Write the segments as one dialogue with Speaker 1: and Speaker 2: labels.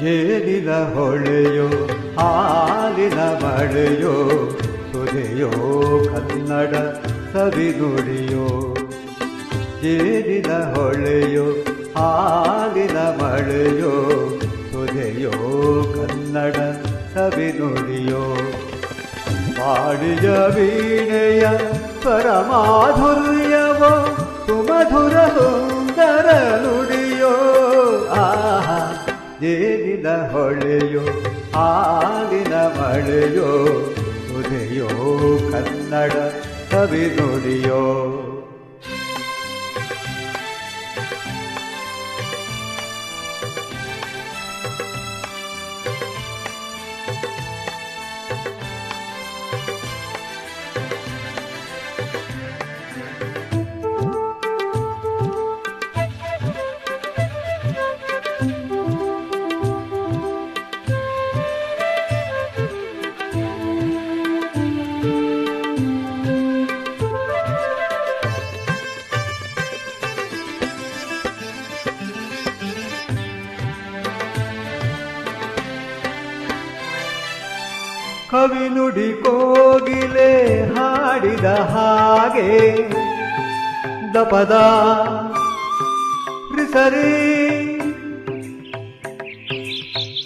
Speaker 1: ಜೇನಿನ ಹೊಳೆಯೋ ಹಾಲಿನ ಮಳೆಯೋ, ಸುದೆಯೋ, ಕನ್ನಡ ಸವಿನುಡಿಯೋ ಜೇನಿನ ಹೊಳೆಯೋ ಹಾಲಿನ ಮಳೆಯೋ, ಸುದೆಯೋ, ಕನ್ನಡ ಸವಿನುಡಿಯೋ ಪಾಡಿಯ ವೀಣೆಯ ಪರಮಾಧುರ್ಯವೋ, ಸುಮಧುರ ಸುಂದರ ನುಡಿ ಜೇನಿನ ಹೊಳೆಯೋ ಹಾಲಿನ ಮಳೆಯೋ ಉದೆಯೋ ಕನ್ನಡ ಕವಿ ನುಡಿಯೋ. ಕವಿ ನುಡಿ ಕೋಗಿಲೆ ಹಾಡಿದ ಹಾಗೆ. ದಪದ ಸರಿ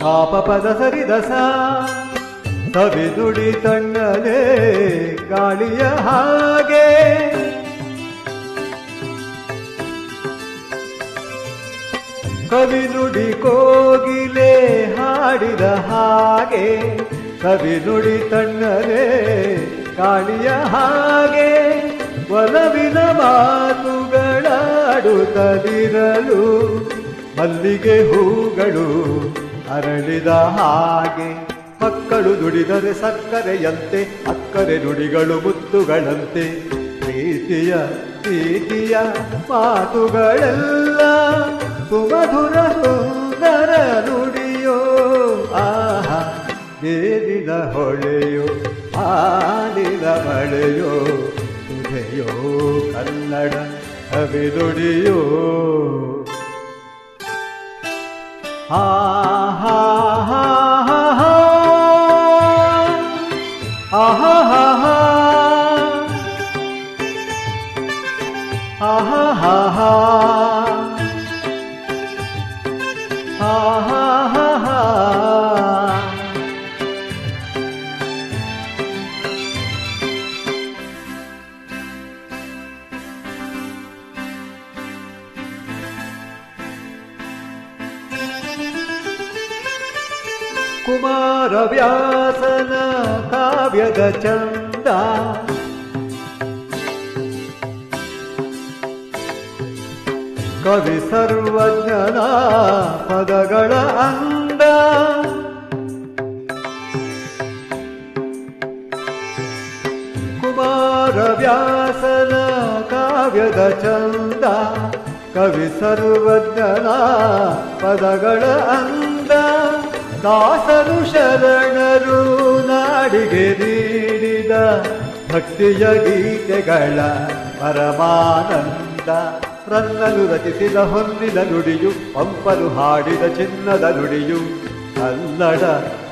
Speaker 1: ಪಾಪ ಪದ ಸರಿ ದಸ. ಕವಿ ನುಡಿ ತಣ್ಣದೆ ಗಾಳಿಯ ಹಾಗೆ. ಕವಿ ನುಡಿ ಕೋಗಿಲೆ ಹಾಡಿದ ಹಾಗೆ. ಕವಿ ನುಡಿ ತಣ್ಣರೆ ಕಾಣಿಯ ಹಾಗೆ ಒಲವಿನ ಮಾತುಗಳಾಡುತ್ತಲಿರಲು ಮಲ್ಲಿಗೆ ಹೂಗಳು ಅರಳಿದ ಹಾಗೆ ಮಕ್ಕಳು ನುಡಿದರೆ ಸಕ್ಕರೆಯಂತೆ, ಅಕ್ಕರೆ ನುಡಿಗಳು ಮುತ್ತುಗಳಂತೆ. ಪ್ರೀತಿಯ ಪ್ರೀತಿಯ ಮಾತುಗಳೆಲ್ಲ ಸುಮಧುರ ಹೊಳೆಯೋ ಆಲಿನ ಮಳೆಯೋ ತುದೆಯೋ ಕನ್ನಡ ಕವಿ ನುಡಿಯೋ ಹಾ ಹಾ ಹಾ ಹಾ ಹಾ ಆಹಾ ಹಾ ಹಾ ಆಹಾ ಹಾ ಹಾ ಕುಮಾರ ವ್ಯಾಸನ ಕಾವ್ಯದ ಚಂದ ಕವಿ ಸರ್ವಜ್ಞನ ಪದಗಳ ಅಂದ ಕುಮಾರ ವ್ಯಾಸನ ಕಾವ್ಯದ ಚಂದ ಕವಿ ಸರ್ವಜ್ಞನ ಪದಗಳ ಅಂದ ದಾಸರು ಶರಣರು ನಾಡಿಗೆ ನೀಡಿದ ಭಕ್ತಿಯ ಗೀತೆಗಳ ಪರಮಾನಂದ. ರನ್ನಲು ರಚಿಸಿದ ಹೊಂದಿದ ನುಡಿಯು, ಪಂಪಲು ಹಾಡಿದ ಚಿನ್ನದ ನುಡಿಯು, ಕನ್ನಡ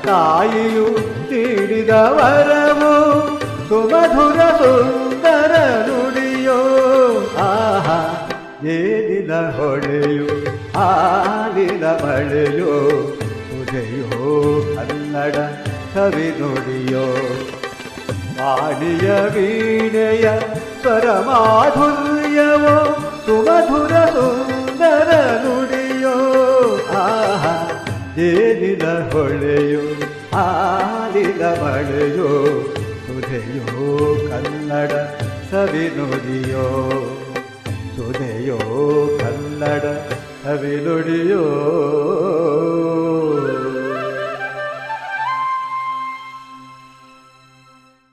Speaker 1: ತಾಯಿಯು ನೀಡಿದ ವರವು, ಸುಮಧುರ ಸುಂದರ ನುಡಿಯೋ. ಆಹಾ, ಏನಿನ ಹೊಳೆಯು ಆಲಿನ ಮಳೆಯೋ. ತುದೆಯೋ ಕನ್ನಡ ಕವಿ ನುಡಿಯೋ ವಾಣಿಯ ವೀಣೆಯ ಪರಮಾಧುರ್ಯವೋ, ಸುಮಧುರ ಸುಂದರ ನುಡಿಯೋ. ಆಹಾ ಏನಿನ ಹೊಳೆಯೋ ಆಲಿನ ಮಳೆಯೋ, ಸುಧೆಯೋ, ಕನ್ನಡ ಸವಿನುಡಿಯೋ ಸುಧೆಯೋ, ಕನ್ನಡ ಸವಿ ನುಡಿಯೋ.